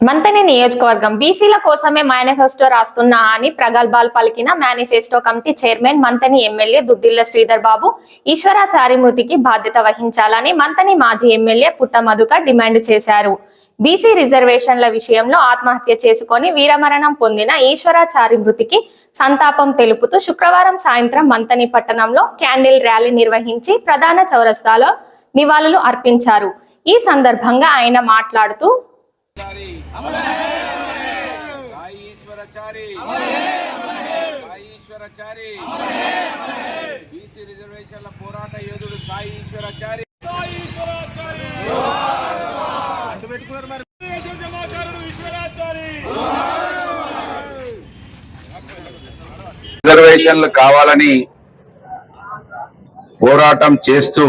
మంతని నియోజకవర్గం బీసీల కోసమే మేనిఫెస్టో రాస్తున్నా అని ప్రగల్భాలు పలికిన manifesto committee chairman Manthani MLA Duddilla Sridhar Babu Eshwarachari మృతికి బాధ్యత వహించాలని మంతని మాజీ ఎమ్మెల్యే పుట్ట మధుక డిమాండ్ చేశారు. బీసీ రిజర్వేషన్ల విషయంలో ఆత్మహత్య చేసుకొని వీరమరణం పొందిన ఈశ్వరాచారి మృతికి సంతాపం తెలుపుతూ శుక్రవారం సాయంత్రం మంతని పట్టణంలో క్యాండిల్ ర్యాలీ నిర్వహించి ప్రధాన చౌరస్తాలో నివాళులు అర్పించారు. ఈ సందర్భంగా ఆయన మాట్లాడుతూ సాయి ఈశ్వరచారి. సాయి ఈశ్వరచారి బీసీ రిజర్వేషన్ల పోరాట యోధుడు సాయి ఈశ్వరచారి. సాయి ఈశ్వరాచారి. అడ్డు పెట్టుకున్నారు మరి. జమాచారుడు ఈశ్వరాచారి. రిజర్వేషన్లు కావాలని పోరాటం చేస్తూ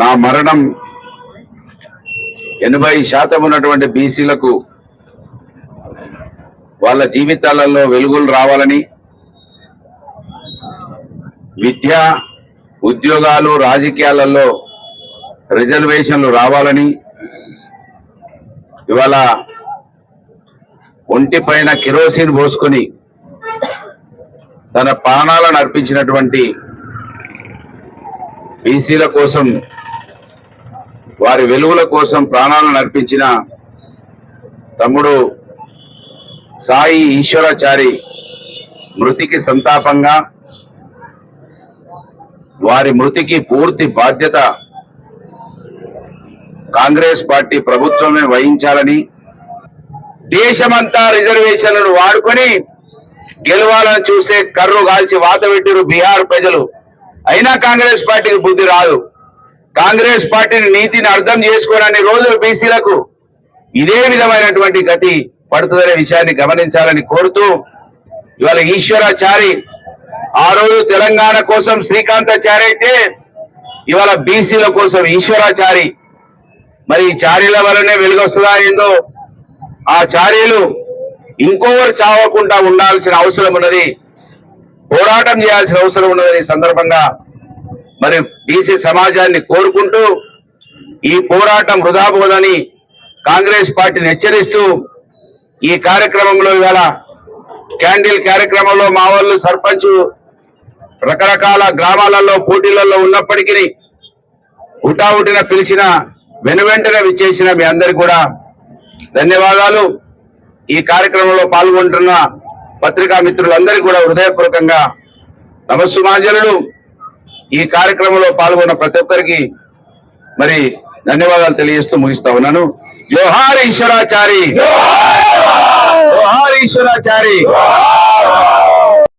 నా మరణం ఎనభై శాతం ఉన్నటువంటి బీసీలకు వాళ్ళ జీవితాలలో వెలుగులు రావాలని విద్య ఉద్యోగాలు రాజకీయాలలో రిజర్వేషన్లు రావాలని ఇవాళ ఒంటి పైన కిరోసిన్ పోసుకొని తన ప్రాణాలను అర్పించినటువంటి బీసీల కోసం వారి వెలుగుల కోసం ప్రాణాలను అర్పించిన తమ్ముడు సాయి ఈశ్వరాచారి మృతికి సంతాపంగా వారి మృతికి పూర్తి బాధ్యత కాంగ్రెస్ పార్టీ ప్రభుత్వమే వహించాలని దేశమంతా రిజర్వేషన్లను వాడుకొని గెలవాలని చూస్తే కర్రు కాల్చి వాత పెట్టిరు బీహార్ ప్రజలు. అయినా కాంగ్రెస్ పార్టీకి బుద్ధి రాదు. కాంగ్రెస్ పార్టీని నీతిని అర్థం చేసుకోవడాన్ని రోజులు బీసీలకు ఇదే విధమైనటువంటి గతి పడుతుందనే విషయాన్ని గమనించాలని కోరుతూ ఇవాళ ఈశ్వరాచారి ఆ రోజు తెలంగాణ కోసం శ్రీకాంతాచారి అయితే ఇవాళ బీసీల కోసం ఈశ్వరాచారి. మరి ఈ చారీల వల్లనే వెలుగొస్తుందా ఏందో? ఆ చారీలు ఇంకొకరు చావకుండా ఉండాల్సిన అవసరం ఉన్నది పోరాటం చేయాల్సిన అవసరం ఉన్నదని సందర్భంగా మరి బీసీ సమాజాన్ని కోరుకుంటూ ఈ పోరాటం వృధాపోదని కాంగ్రెస్ పార్టీని హెచ్చరిస్తూ ఈ కార్యక్రమంలో ఇవాళ క్యాండిల్ కార్యక్రమంలో మా వాళ్ళు సర్పంచ్ రకరకాల గ్రామాలలో పోటీలలో ఉన్నప్పటికీ హుటాహుటిన పిలిచిన వెనువెంటనే విచ్చేసిన మీ అందరికి కూడా ధన్యవాదాలు. ఈ కార్యక్రమంలో పాల్గొంటున్న పత్రికా మిత్రులందరికీ కూడా హృదయపూర్వకంగా నమస్సుమాంజలుడు ఈ కార్యక్రమంలో పాల్గొన్న ప్రతి ఒక్కరికి మరి ధన్యవాదాలు తెలియజేస్తూ ముగిస్తా ఉన్నాను. జోహార్ ఈశ్వరాచారి. జోహార్ ఈశ్వరాచారి.